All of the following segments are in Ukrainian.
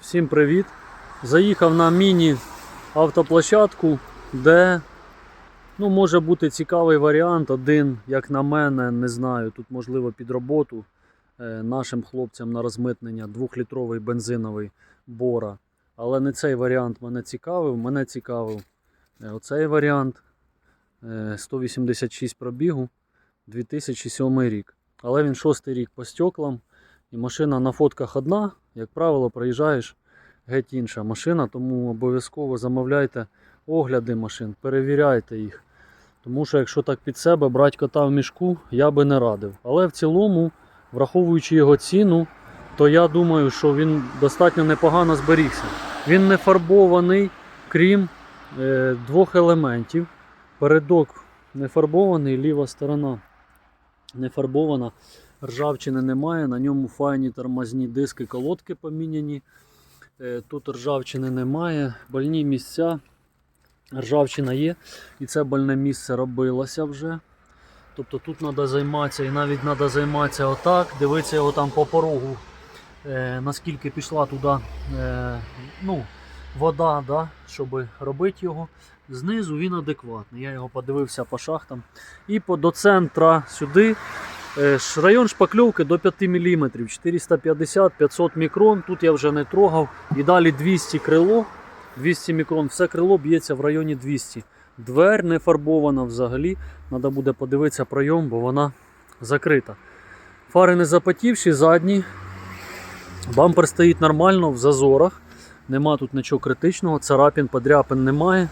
Всім привіт! Заїхав на міні-автоплощадку, де ну, може бути цікавий варіант. Один, як на мене, не знаю. Тут можливо під роботу е, нашим хлопцям на розмитнення 2-літровий бензиновий бора. Але не цей варіант мене цікавив. Мене цікавив е, оцей варіант. Е, 186 пробігу, 2007 рік. Але він шостий рік по стеклам. І машина на фотках одна, як правило, проїжджаєш геть інша машина, тому обов'язково замовляйте огляди машин, перевіряйте їх. Тому що якщо так під себе брати кота в мішку, я би не радив. Але в цілому, враховуючи його ціну, то я думаю, що він достатньо непогано зберігся. Він не фарбований, крім е, двох елементів. Передок не фарбований, ліва сторона не фарбована. Ржавчини немає, на ньому файні тормозні диски, колодки поміняні. Е, Тут ржавчини немає, больні місця. Ржавчина є, і це больне місце робилося вже. Тобто тут треба займатися і навіть треба займатися отак, дивитися його там по порогу, е, наскільки пішла туди е, ну, вода, да, щоб робити його. Знизу він адекватний. Я його подивився по шахтам. І до центра сюди Район шпакльовки до 5 мм, 450-500 мікрон. Тут я вже не трогав. І далі 200 крило, 200 мікрон. Все крило б'ється в районі 200. Двер не фарбована взагалі. Треба буде подивитися пройом, бо вона закрита. Фари не запотівші, задні. Бампер стоїть нормально в зазорах. Нема тут нічого критичного, царапін, подряпин немає.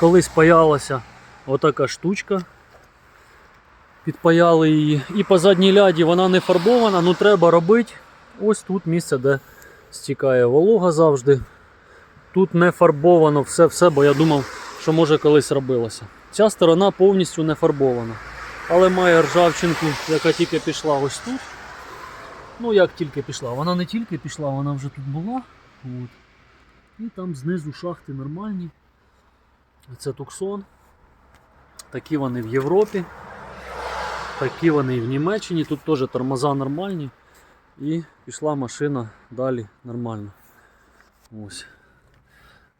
Колись паялася отака штучка підпаяли її. І по задній ляді вона не фарбована, ну треба робити. Ось тут місце, де стікає волога завжди. Тут не фарбовано все-все, бо я думав, що може колись робилося. Ця сторона повністю не фарбована. Але має ржавчинку, яка тільки пішла ось тут. Ну, як тільки пішла. Вона не тільки пішла, вона вже тут була. От. І там знизу шахти нормальні. Це туксон. Такі вони в Європі. Такі в Німеччині, тут теж тормоза нормальні. І пішла машина далі нормально. Ось.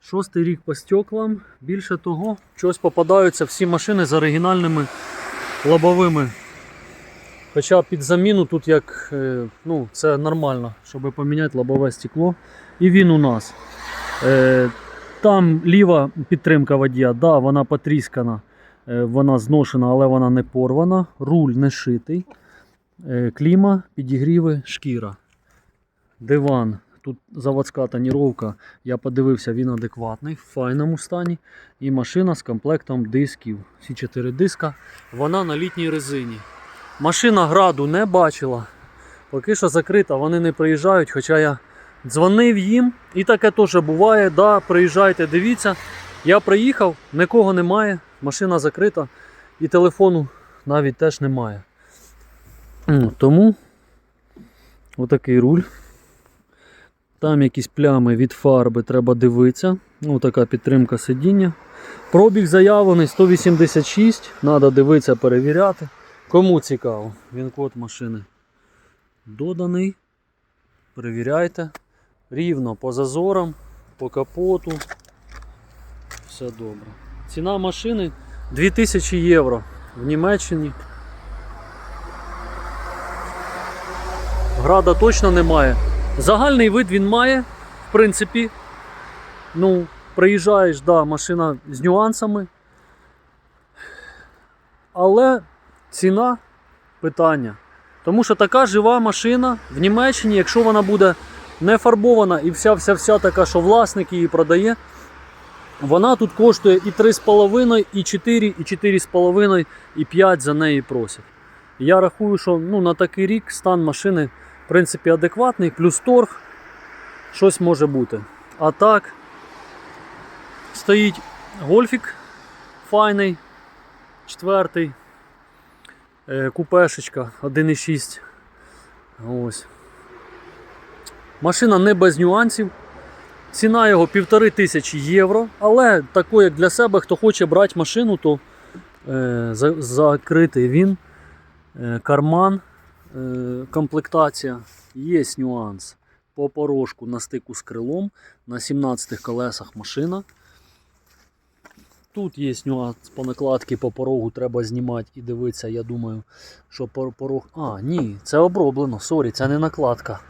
Шостий рік по стеклам. Більше того, щось попадаються всі машини з оригінальними лобовими. Хоча під заміну тут як е, ну, це нормально, щоб поміняти лобове стекло. І він у нас. Е, Там ліва підтримка водія, да, вона потріскана. Е, Вона зношена, але вона не порвана. Руль не шитий. Е, Кліма, підігріви, шкіра. Диван. Тут заводська тоніровка. Я подивився, він адекватний, в файному стані. І машина з комплектом дисків. Всі чотири диска. Вона на літній резині. Машина граду не бачила. Поки що закрита, вони не приїжджають, хоча я дзвонив їм. І таке теж буває. Да, приїжджайте, дивіться. Я приїхав, нікого немає, машина закрита і телефону навіть теж немає. Тому отакий руль. Там якісь плями від фарби треба дивитися. Ну, така підтримка сидіння. Пробіг заявлений 186. Треба дивитися, перевіряти. Кому цікаво, він код машини доданий. Перевіряйте. Рівно по зазорам, по капоту. Все добре. Ціна машини 2000 євро в Німеччині. Града точно немає. Загальний вид він має, в принципі. Ну, приїжджаєш, да, машина з нюансами. Але ціна питання. Тому що така жива машина в Німеччині, якщо вона буде не фарбована і вся-вся-вся така, що власник її продає, вона тут коштує і 3,5, і 4, і 4,5, і 5 за неї просять. Я рахую, що ну, на такий рік стан машини в принципі адекватний, плюс торг, щось може бути. А так, стоїть гольфік файний, четвертий, е, купешечка 1,6. Ось. Машина не без нюансів. Ціна його півтори тисячі євро. Але тако, як для себе, хто хоче брати машину, то е, за- закритий він, е, карман, е, комплектація. Є нюанс. по порожку на стику з крилом на 17 колесах машина. Тут є нюанс по накладці по порогу треба знімати і дивитися, я думаю, що порог. А, ні, це оброблено. Сорі, це не накладка.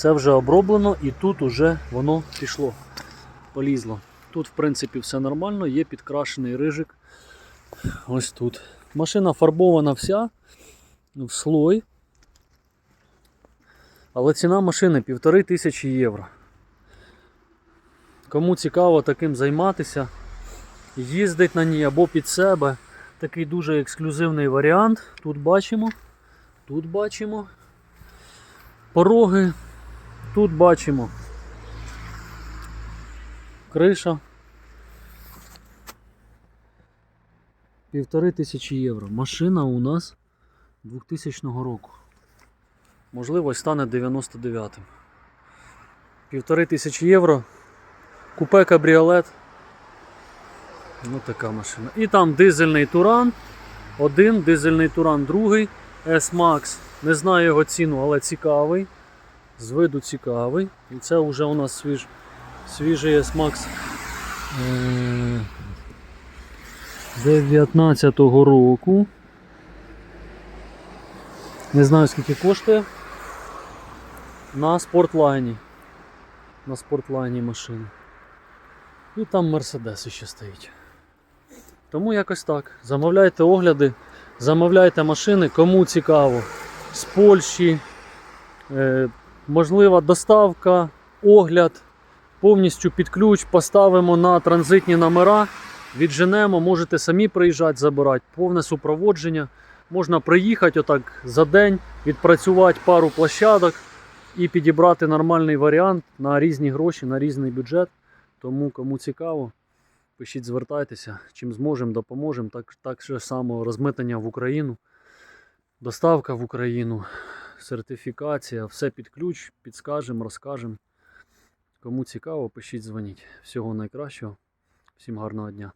Це вже оброблено і тут уже воно пішло, полізло. Тут, в принципі, все нормально, є підкрашений рижик. Ось тут. Машина фарбована вся в слой. Але ціна машини півтори тисячі євро. Кому цікаво таким займатися, їздить на ній або під себе. Такий дуже ексклюзивний варіант. Тут бачимо. Тут бачимо. Пороги. Тут бачимо. Криша. Півтори тисячі євро. Машина у нас 2000 року. Можливо, стане 99-м. Півтори тисячі євро. Купе кабріолет. Ну така машина. І там дизельний туран. Один, дизельний туран, другий. S-Max. Не знаю його ціну, але цікавий. З виду цікавий. І це вже у нас свіж, свіжий S-Max. Е, 19-го року. Не знаю скільки коштує. На спортлайні. На спортлайні машини. І там Мерседес ще стоїть. Тому якось так. Замовляйте огляди, замовляйте машини, кому цікаво. З Польщі. Можлива доставка, огляд. Повністю під ключ поставимо на транзитні номера, відженемо, можете самі приїжджати, забирати, повне супроводження. Можна приїхати отак за день, відпрацювати пару площадок і підібрати нормальний варіант на різні гроші, на різний бюджет. Тому кому цікаво, пишіть, звертайтеся, чим зможемо, допоможемо. Так, так само розмитнення в Україну, доставка в Україну, сертифікація, все під ключ, підскажемо, розкажемо. Кому цікаво, пишіть, дзвоніть. Всього найкращого. Всім гарного дня.